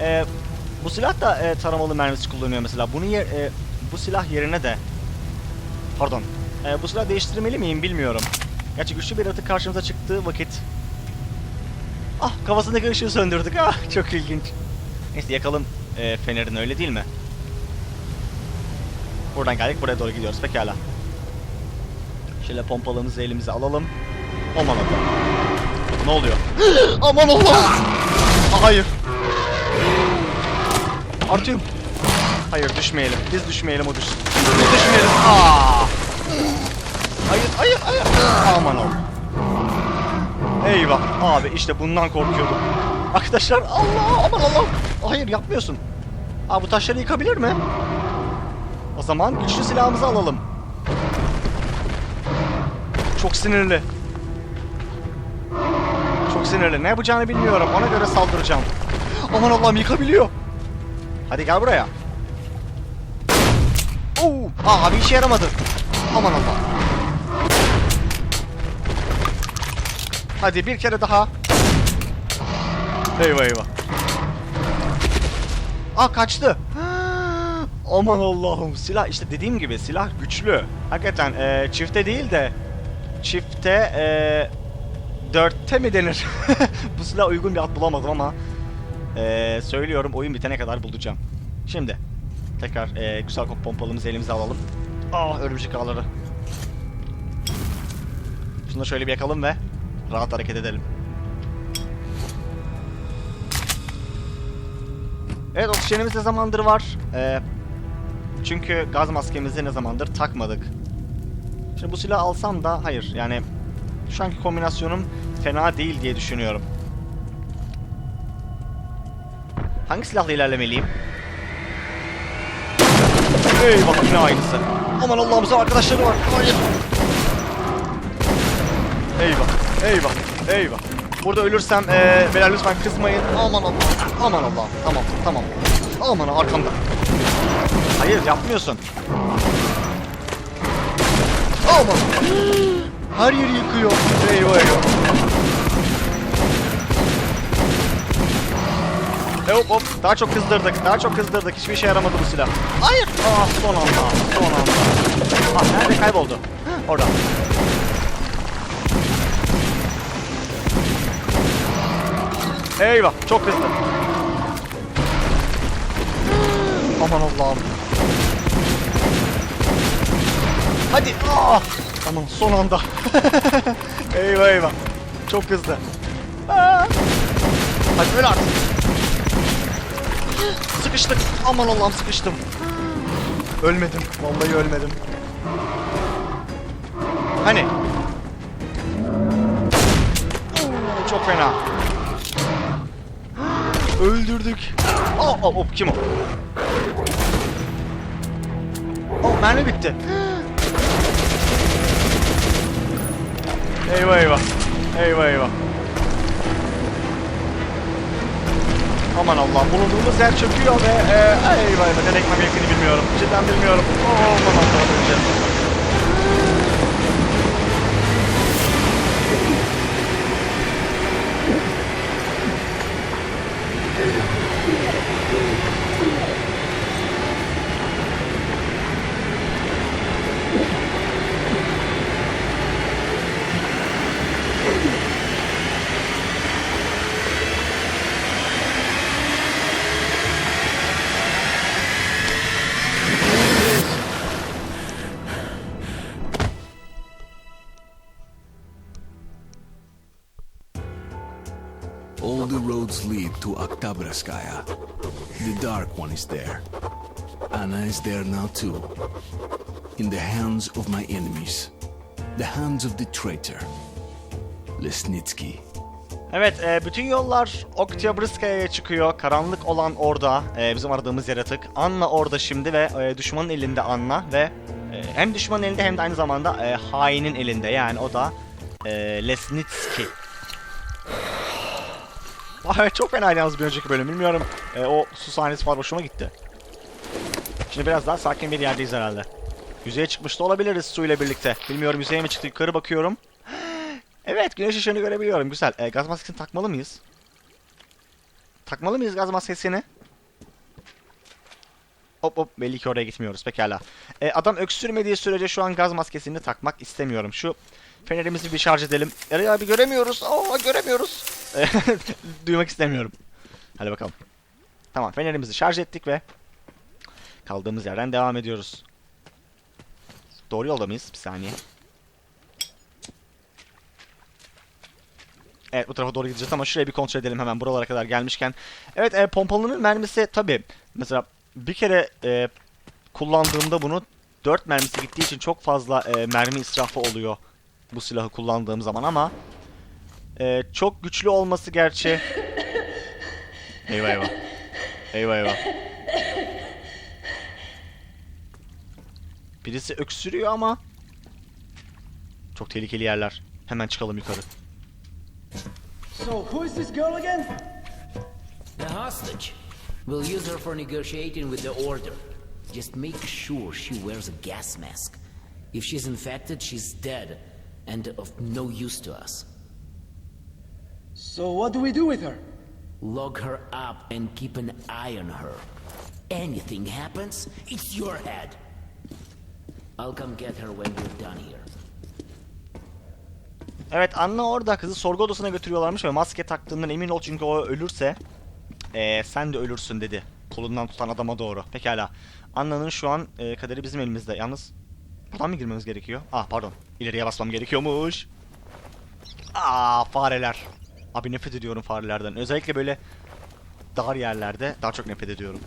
e, bu silah da e, taramalı mermisi kullanıyor mesela. Bunu yer, e, bu silah yerine de pardon. E, bu silah değiştirmeli miyim bilmiyorum. Gerçi güçlü bir atık karşımıza çıktığı vakit Ah kafasındaki ışığı söndürdük. Ah çok ilginç. Neyse yakalım e, fenerini öyle değil mi? Buradan geldik buraya doğru gidiyoruz pekala. Şöyle pompalığımızı elimize alalım. Aman Allah'ım. Ne oluyor? Aman Allah'ım. Hayır. Artıyorum. Hayır düşmeyelim. Biz düşmeyelim o düşsün. Biz düşmeyelim. Aa. Hayır hayır hayır. Aman Allah'ım. Eyvah. Abi işte bundan korkuyordum. Arkadaşlar Allah aman Allah. Hayır yapmıyorsun. Abi bu taşları yıkabilir mi? O zaman güçlü silahımızı alalım. Çok sinirli. Çok sinirli. Ne yapacağını bilmiyorum. Ona göre saldıracağım. Aman Allah'ım yıkabiliyor. Hadi gel buraya. Oo, abi işe yaramadı. Aman Allah. Hadi bir kere daha. Eyvah eyvah. Aa kaçtı. Aman Allah'ım silah işte dediğim gibi silah güçlü. Hakikaten e, çifte değil de çifte e, dörtte mi denir? Bu silah uygun bir at bulamadım ama e, söylüyorum oyun bitene kadar bulacağım. Şimdi tekrar e, güzel kop pompalımızı elimize alalım. Ah örümcek ağları. Şunu da şöyle bir yakalım ve rahat hareket edelim. Evet oksijenimiz ne zamandır var? Ee, çünkü gaz maskemizi ne zamandır takmadık. Şimdi bu silahı alsam da hayır yani şu anki kombinasyonum fena değil diye düşünüyorum. Hangi silahla ilerlemeliyim? Eyvah yine aynısı. Aman Allah'ım bizim arkadaşları var. Hayır. Eyvah, eyvah, eyvah. Burada ölürsem eee beyler lütfen kızmayın. Aman Allah, aman Allah. Tamam, tamam. Aman arkamda. Hayır yapmıyorsun. Aman. Her yeri yıkıyor. Eyvah eyvah. Hop hop daha çok kızdırdık daha çok kızdırdık hiçbir işe yaramadı bu silah. Hayır. Ah son anda son anda. Ah nerede kayboldu? Orada. Eyvah çok hızlı. Aman Allah'ım. Hadi. Ah! Aman son anda. eyvah eyvah. Çok hızlı. Aa! Hadi öl artık. Sıkıştık. Aman Allah'ım sıkıştım. Ölmedim. Vallahi ölmedim. Hani? Oo, çok fena. Öldürdük. Aa, aa, hop kim o? Oh mermi bitti. eyvah eyvah. Eyvah eyvah. Aman Allah bulunduğumuz yer çöküyor ve e, eyvah eyvah nereye gitmem gerektiğini bilmiyorum. Cidden bilmiyorum. Oh, aman Allah'ım All the roads lead to Oktabraskaya. The Dark One is there. Anna is there now too. In the hands of my enemies. The hands of the traitor. Lesnitsky. Evet, e, bütün yollar Oktyabrskaya çıkıyor. Karanlık olan orada, e, bizim aradığımız yaratık. Anna orada şimdi ve e, düşmanın elinde Anna ve e, hem düşmanın elinde hem de aynı zamanda e, hainin elinde. Yani o da e, Lesnitsky. Vay evet, çok fenaydı yalnız bir önceki bölüm. Bilmiyorum. E, o su sahnesi falan hoşuma gitti. Şimdi biraz daha sakin bir yerdeyiz herhalde. Yüzeye çıkmış da olabiliriz su ile birlikte. Bilmiyorum yüzeye mi çıktı yukarı bakıyorum. Evet güneş ışığını görebiliyorum güzel. E, gaz maskesini takmalı mıyız? takmalı mıyız gaz maskesini? Hop hop belli ki oraya gitmiyoruz pekala. E, adam öksürmediği sürece şu an gaz maskesini takmak istemiyorum. Şu fenerimizi bir şarj edelim. Eray abi göremiyoruz. Aa göremiyoruz. Duymak istemiyorum. Hadi bakalım. Tamam fenerimizi şarj ettik ve kaldığımız yerden devam ediyoruz. Doğru yolda mıyız? Bir saniye. Evet bu tarafa doğru gideceğiz ama şurayı bir kontrol edelim hemen buralara kadar gelmişken. Evet e, pompalının mermisi tabi mesela bir kere e, kullandığımda bunu 4 mermisi gittiği için çok fazla e, mermi israfı oluyor bu silahı kullandığım zaman ama e, çok güçlü olması gerçi. Eyvah eyvah. Eyvah eyvah. Birisi öksürüyor ama çok tehlikeli yerler. Hemen çıkalım yukarı. So, who is this girl again? The hostage. We'll use her for negotiating with the Order. Just make sure she wears a gas mask. If she's infected, she's dead, and of no use to us. So, what do we do with her? Lock her up and keep an eye on her. Anything happens, it's your head. I'll come get her when we're done here. Evet Anna orada kızı sorgu odasına götürüyorlarmış ve maske taktığından emin ol çünkü o ölürse eee, sen de ölürsün dedi. Kolundan tutan adama doğru. Pekala. Anna'nın şu an eee, kaderi bizim elimizde. Yalnız buradan mı girmemiz gerekiyor? Ah pardon. İleriye basmam gerekiyormuş. Aa fareler. Abi nefret ediyorum farelerden. Özellikle böyle dar yerlerde daha çok nefret ediyorum.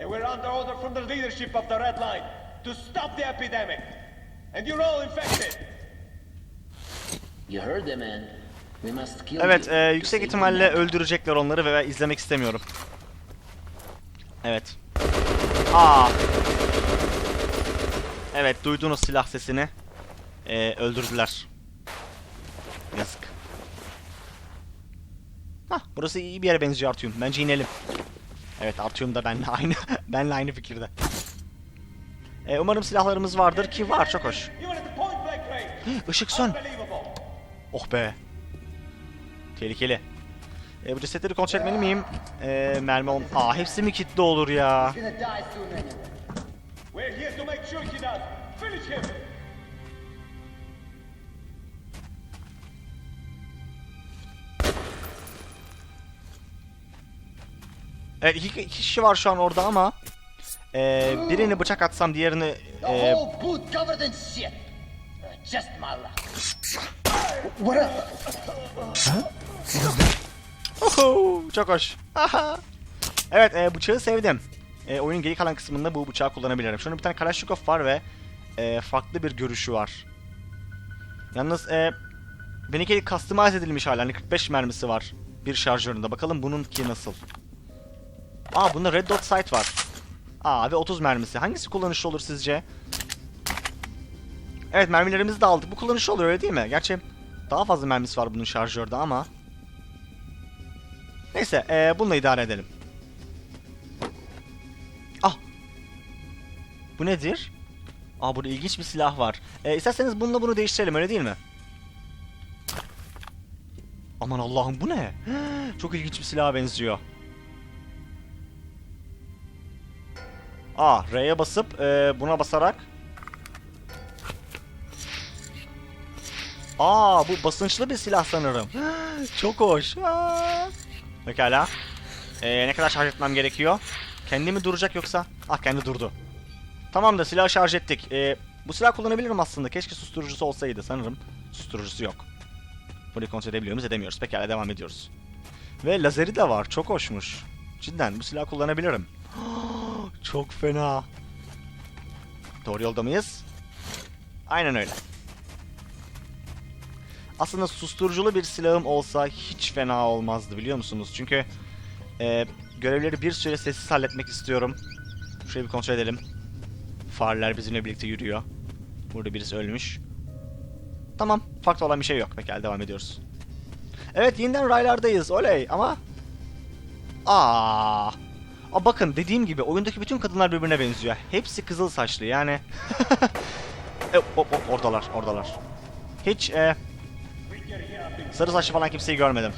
And we're under order from the leadership of the Red Line to stop the epidemic. And you're all infected. You heard the man. We must kill Evet, e, yüksek ihtimalle öldürecekler onları ve izlemek istemiyorum. Evet. Aa. Evet, duydunuz silah sesini. E, öldürdüler. Yazık. Hah, burası iyi bir yere benziyor Artyom. Bence inelim. Evet, Artyom da benimle aynı benimle aynı fikirde. E, umarım silahlarımız vardır ki var, çok hoş. Işık sön. Oh be. Tehlikeli. E, bu cesetleri kontrol etmeli miyim? E, mermi ol... Aa hepsi mi kilitli olur ya? Evet iki, iki kişi var şu an orada ama e, birini bıçak atsam diğerini e, whole boot covered in shit. Just my luck. What up? Oho, çok hoş. Aha. evet e, bıçağı sevdim. E, oyunun geri kalan kısmında bu bıçağı kullanabilirim. Şunun bir tane Kalashnikov var ve e, farklı bir görüşü var. Yalnız e, benimki customize edilmiş hala. Hani 45 mermisi var bir şarjöründe. Bakalım bununki nasıl. Aa bunda red dot sight var. Aa ve 30 mermisi. Hangisi kullanışlı olur sizce? Evet mermilerimizi de aldık. Bu kullanışlı olur öyle değil mi? Gerçi daha fazla mermisi var bunun şarjörde ama. Neyse ee, bununla idare edelim. Ah. Bu nedir? Aa burada ilginç bir silah var. E, isterseniz bununla bunu değiştirelim öyle değil mi? Aman Allah'ım bu ne? Çok ilginç bir silaha benziyor. Aa R'ye basıp e, buna basarak Aa bu basınçlı bir silah sanırım. Çok hoş. Pekala. Ee, ne kadar şarj etmem gerekiyor? Kendi mi duracak yoksa? Ah kendi durdu. Tamam da silahı şarj ettik. Ee, bu silah kullanabilirim aslında. Keşke susturucusu olsaydı. Sanırım susturucusu yok. Burayı kontrol edebiliyor muyuz? Edemiyoruz. Pekala devam ediyoruz. Ve lazeri de var. Çok hoşmuş. Cidden bu silahı kullanabilirim. Çok fena. Doğru yolda mıyız? Aynen öyle. Aslında susturuculu bir silahım olsa hiç fena olmazdı biliyor musunuz? Çünkü e, görevleri bir süre sessiz halletmek istiyorum. Şurayı bir kontrol edelim. Fareler bizimle birlikte yürüyor. Burada birisi ölmüş. Tamam, farklı olan bir şey yok. Pekala devam ediyoruz. Evet, yeniden raylardayız. Oley ama... Aa. Aa bakın dediğim gibi oyundaki bütün kadınlar birbirine benziyor. Hepsi kızıl saçlı yani. e, hop, hop, oradalar, oradalar. hiç e, sarı saçlı falan kimseyi görmedim.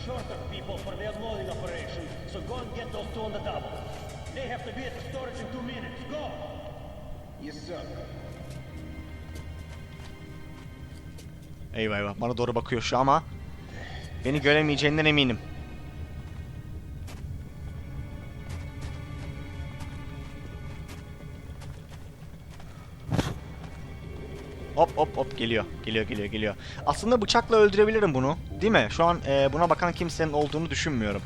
Eyvah eyvah bana doğru bakıyor şu ama beni göremeyeceğinden eminim. Hop hop hop geliyor. Geliyor geliyor geliyor. Aslında bıçakla öldürebilirim bunu. Değil mi? Şu an e, buna bakan kimsenin olduğunu düşünmüyorum.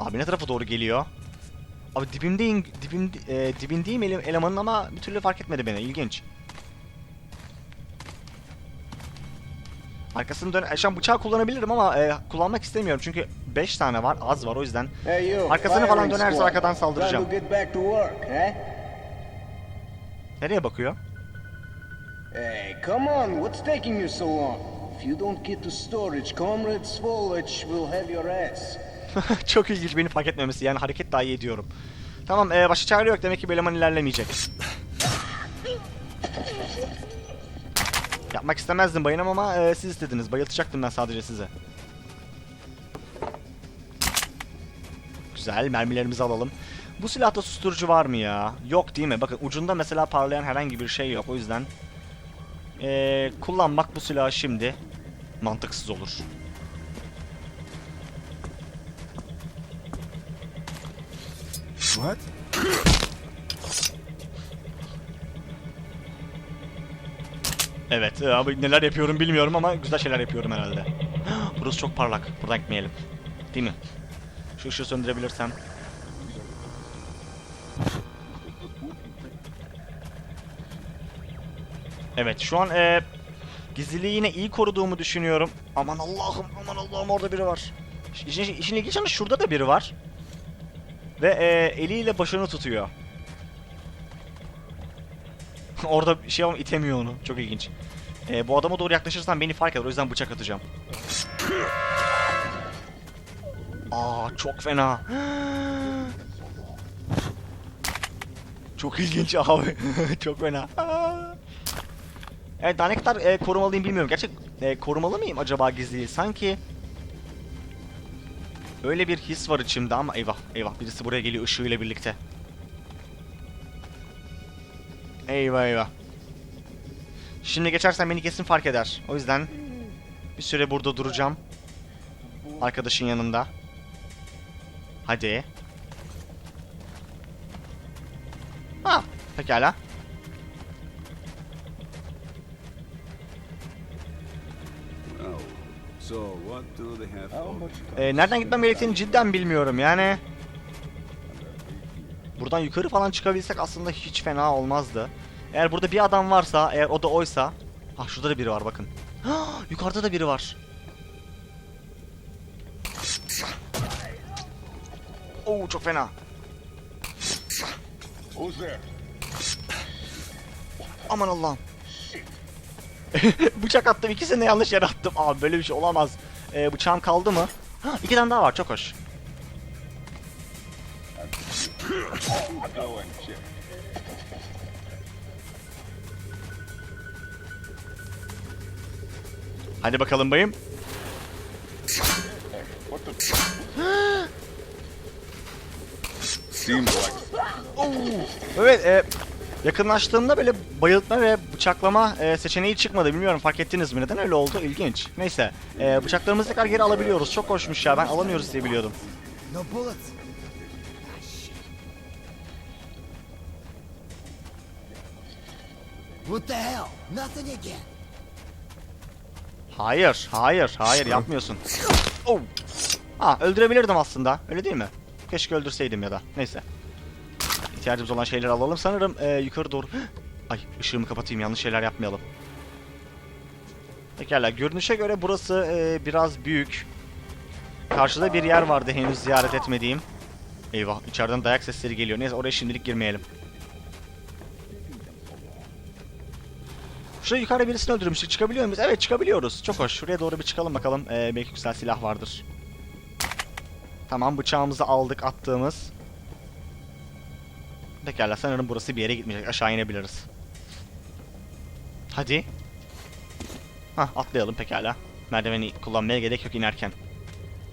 Abi ne tarafa doğru geliyor? Abi dibimdeyim, dibim, e, dibindeyim ele- elemanın ama bir türlü fark etmedi beni. İlginç. Arkasını dön... e, Şu an bıçağı kullanabilirim ama e, kullanmak istemiyorum çünkü 5 tane var, az var o yüzden. Hey you, Arkasını falan dönerse arkadan saldıracağım. Nereye bakıyor? Hey, come on, what's taking you so long? If you don't get to storage, Comrade Svolach will have your ass. Çok ilginç beni fark etmemesi yani hareket dahi ediyorum. Tamam e, başka çare yok demek ki eleman ilerlemeyecek. Yapmak istemezdim bayınım ama e, siz istediniz. Bayıltacaktım ben sadece size. Güzel mermilerimizi alalım. Bu silahta susturucu var mı ya? Yok değil mi? Bakın ucunda mesela parlayan herhangi bir şey yok. O yüzden e, kullanmak bu silahı şimdi mantıksız olur. What? Evet e, abi neler yapıyorum bilmiyorum ama güzel şeyler yapıyorum herhalde. Burası çok parlak. Buradan gitmeyelim. Değil mi? Şu ışığı söndürebilirsem. Evet şu an e, gizliliği yine iyi koruduğumu düşünüyorum. Aman Allah'ım aman Allah'ım orada biri var. İşin, işin ilginç yanı şurada da biri var. Ve e, eliyle başını tutuyor. Orada bir şey ama itemiyor onu. Çok ilginç. Ee, bu adama doğru yaklaşırsam beni fark eder. O yüzden bıçak atacağım. Aa çok fena. Çok ilginç abi. çok fena. Evet daha ne kadar e, korumalıyım bilmiyorum. Gerçek e, korumalı mıyım acaba gizliyi? Sanki öyle bir his var içimde ama eyvah eyvah birisi buraya geliyor ışığıyla birlikte. Eyvah eyvah. Şimdi geçersen beni kesin fark eder. O yüzden bir süre burada duracağım. Arkadaşın yanında. Hadi. Ha, pekala. Ee, nereden gitmem gerektiğini cidden bilmiyorum yani. Buradan yukarı falan çıkabilsek aslında hiç fena olmazdı. Eğer burada bir adam varsa, eğer o da oysa... Ah şurada da biri var bakın. Yukarıda da biri var. Oo çok fena. Aman Allah'ım. Bıçak attım ikisini yanlış yere attım. Abi böyle bir şey olamaz. Ee, bıçağım kaldı mı? Ha, iki tane daha var çok hoş. Hadi bakalım bayım. Seems like Evet e, yakınlaştığımda böyle bayıltma ve bıçaklama e, seçeneği çıkmadı. Bilmiyorum fark ettiniz mi? Neden öyle oldu? İlginç. Neyse. E, bıçaklarımızı tekrar geri alabiliyoruz. Çok hoşmuş ya. Ben alamıyoruz diye biliyordum. No bullets. What the hell? Nothing again. Hayır, hayır, hayır yapmıyorsun. Oh. Ha, öldürebilirdim aslında. Öyle değil mi? Keşke öldürseydim ya da. Neyse. İhtiyacımız olan şeyleri alalım. Sanırım e, yukarı doğru... Ay ışığımı kapatayım yanlış şeyler yapmayalım. Pekala görünüşe göre burası e, biraz büyük. Karşıda bir yer vardı henüz ziyaret etmediğim. Eyvah içeriden dayak sesleri geliyor. Neyse oraya şimdilik girmeyelim. Şuraya yukarıda birisini öldürmüştük. Çıkabiliyor muyuz? Evet çıkabiliyoruz. Çok hoş. Şuraya doğru bir çıkalım bakalım. Ee, belki güzel silah vardır. Tamam bıçağımızı aldık attığımız. Pekala sanırım burası bir yere gitmeyecek. Aşağı inebiliriz. Hadi. Hah atlayalım pekala. Merdiveni kullanmaya gerek yok inerken.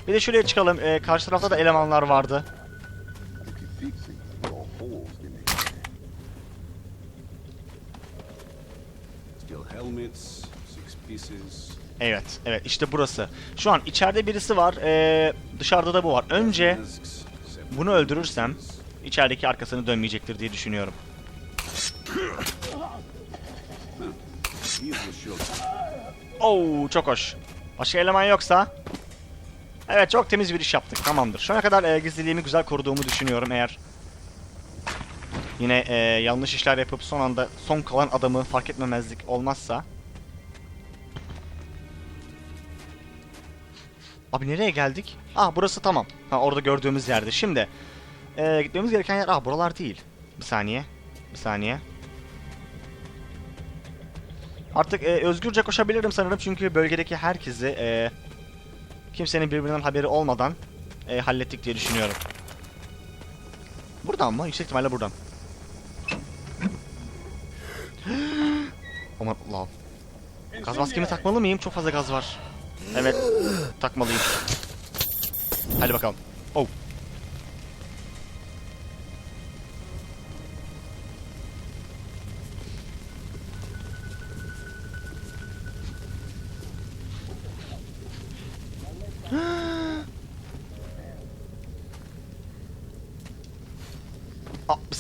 Bir de şuraya çıkalım. Ee, karşı tarafta da elemanlar vardı. Evet, evet işte burası. Şu an içeride birisi var. Ee, dışarıda da bu var. Önce bunu öldürürsem içerideki arkasını dönmeyecektir diye düşünüyorum. Oo çok hoş. Başka eleman yoksa? Evet çok temiz bir iş yaptık. Tamamdır. Şu ana kadar e, gizliliğimi güzel koruduğumu düşünüyorum eğer yine e, yanlış işler yapıp son anda son kalan adamı fark etmemezlik olmazsa. Abi nereye geldik? Ah burası tamam. Ha orada gördüğümüz yerde. Şimdi e, gitmemiz gereken yer ah buralar değil. Bir saniye. Bir saniye. Artık e, özgürce koşabilirim sanırım çünkü bölgedeki herkesi e, kimsenin birbirinden haberi olmadan e, hallettik diye düşünüyorum. Buradan mı? Yüksek ihtimalle buradan. Aman Allah'ım. Gaz maskemi takmalı mıyım? Çok fazla gaz var. Evet, takmalıyım. Hadi bakalım. Oh.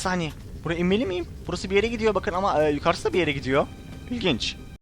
Saniye. Buraya inmeli miyim? Burası bir yere gidiyor bakın ama e, yukarısı da bir yere gidiyor. İlginç.